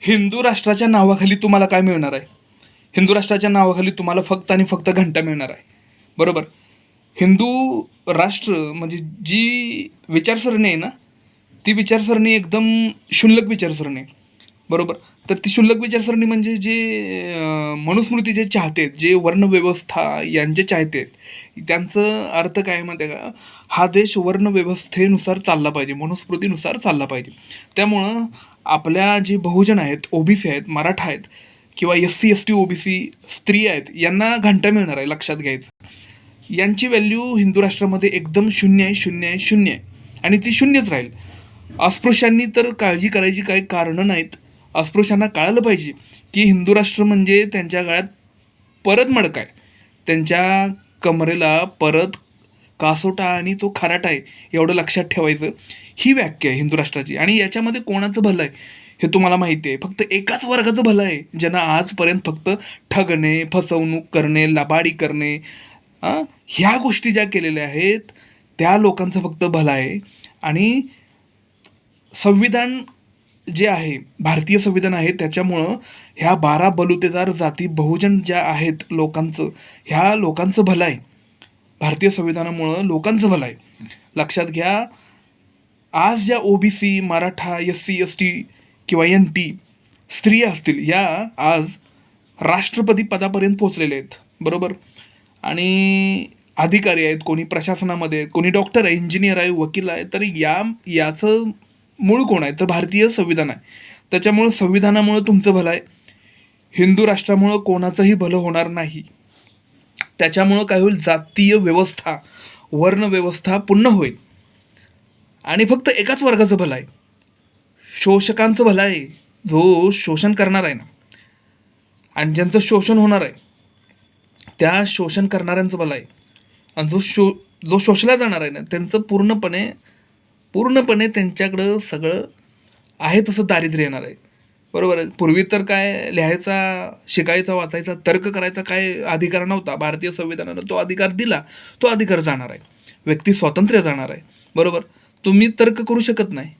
हिंदू राष्ट्राच्या नावाखाली तुम्हाला काय मिळणार आहे? हिंदू राष्ट्राच्या नावाखाली तुम्हाला फक्त आणि फक्त घंटा मिळणार आहे. बरोबर? हिंदू राष्ट्र म्हणजे जी विचारसरणी आहे ना ती विचारसरणी एकदम क्षुल्लक विचारसरणी आहे. बरोबर? तर ती क्षुल्लक विचारसरणी म्हणजे जे मनुस्मृती जे चाहते आहेत जे वर्णव्यवस्था यांचे चाहते आहेत त्यांचं अर्थ काय आहे माहिती आहे का? हा देश वर्णव्यवस्थेनुसार चालला पाहिजे मनुस्मृतीनुसार चालला पाहिजे. त्यामुळं आपल्या जे बहुजन आहेत ओबीसी आहेत मराठा आहेत किंवा S C S T OBC स्त्री आहेत यांना घंटा मिळणार आहे लक्षात घ्यायचं. यांची व्हॅल्यू हिंदू राष्ट्रामध्ये एकदम शून्य आहे शून्य आहे शून्य आहे. आणि ती शून्यच राहील. अस्पृश्यांनी तर काळजी करायची काही कारणं नाहीत. अस्पृश्यांना कळालं पाहिजे की हिंदू राष्ट्र म्हणजे त्यांच्या गळ्यात परत मडक आहे. त्यांच्या कमरेला परत कासोटा आणि तो खराटा आहे एवढं लक्षात ठेवायचं. ही व्याख्या आहे हिंदू राष्ट्राची. आणि याच्यामध्ये कोणाचं भलं आहे हे तुम्हाला माहिती आहे. फक्त एकाच वर्गाचं भलं आहे ज्यांना आजपर्यंत फक्त ठगणे फसवणूक करणे लबाडी करणे ह्या गोष्टी ज्या केलेल्या आहेत त्या लोकांचं फक्त भलं आहे. आणि संविधान जे आहे भारतीय संविधान आहे त्याच्यामुळं ह्या बारा बलुतेदार जाती बहुजन ज्या आहेत लोकांचं ह्या लोकांचं भलं आहे भारतीय संविधानामुळं लोकांचं भलं आहे लक्षात घ्या आज ज्या O B C Maratha S C S T किंवा एन टी स्त्रिया असतील या आज राष्ट्रपती पदापर्यंत पोचलेले आहेत. बरोबर? आणि अधिकारी आहेत कोणी प्रशासनामध्ये आहेत कोणी डॉक्टर आहे इंजिनियर आहे वकील आहे तर या याचं मूळ कोण आहे? तर भारतीय संविधान आहे. त्याच्यामुळं संविधानामुळं तुमचं भलं आहे. हिंदू राष्ट्रामुळं कोणाचंही भलं होणार नाही. त्याच्यामुळं काय होईल? जातीय व्यवस्था वर्णव्यवस्था पूर्ण होईल. आणि फक्त एकाच वर्गाचं भलं आहे. शोषकांचं भलं आहे. जो शोषण करणार आहे ना. आणि ज्यांचं शोषण होणार आहे त्या शोषण करणाऱ्यांचं भलं आहे. आणि जो शो जो शोषला जाणार आहे ना त्यांचं पूर्णपणे पूर्णपणे त्यांच्याकडं सगळं आहे तसं दारिद्र्य येणार आहे. बरोबर आहे. पूर्वी तर काय लिहायचा शिकायचा वाचायचा तर्क करायचा काय अधिकार नव्हता. भारतीय संविधानानं तो अधिकार दिला तो अधिकार जाणार आहे. व्यक्ती स्वातंत्र्य जाणार आहे. बरोबर? तुम्ही तर्क करू शकत नाही.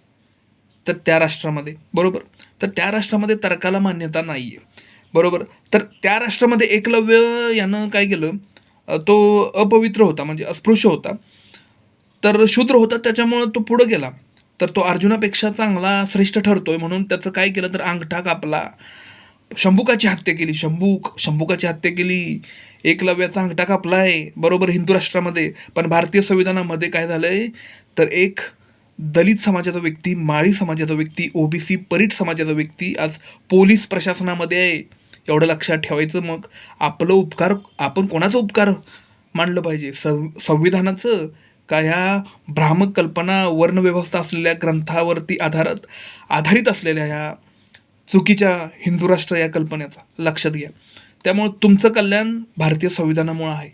तर त्या राष्ट्रामध्ये बरोबर? तर त्या राष्ट्रामध्ये तर्काला मान्यता नाही आहे बरोबर? तर त्या राष्ट्रामध्ये एकलव्य यानं काय केलं? तो अपवित्र होता म्हणजे अस्पृश्य होता. तर शूद्र होता त्याच्यामुळं तो पुढं गेला. तर तो अर्जुनापेक्षा चांगला श्रेष्ठ ठरतोय म्हणून त्याचं काय केलं तर अंगठा कापला. शंभुकाची हत्या केली. शंभूक शंभुकाची हत्या केली. एकलव्याचा अंगठा कापला आहे बरोबर हिंदू राष्ट्रामध्ये. पण भारतीय संविधानामध्ये काय झालं आहे तर एक दलित समाजाचा व्यक्ती माळी समाजाचा व्यक्ती ओबीसी परीट समाजाचा व्यक्ती आज पोलीस प्रशासनामध्ये आहे. एवढं लक्षात ठेवायचं मग. आपलं उपकार आपण कोणाचा उपकार मानलं पाहिजे? सं संविधानाचं? का ह्या भ्रामक कल्पना वर्णव्यवस्था असलेल्या ग्रंथावरती आधारत आधारित असलेल्या ह्या चुकीच्या हिंदू राष्ट्र या कल्पनेचा लक्षात घ्या. त्यामुळं तुमचं कल्याण भारतीय संविधानामुळं आहे.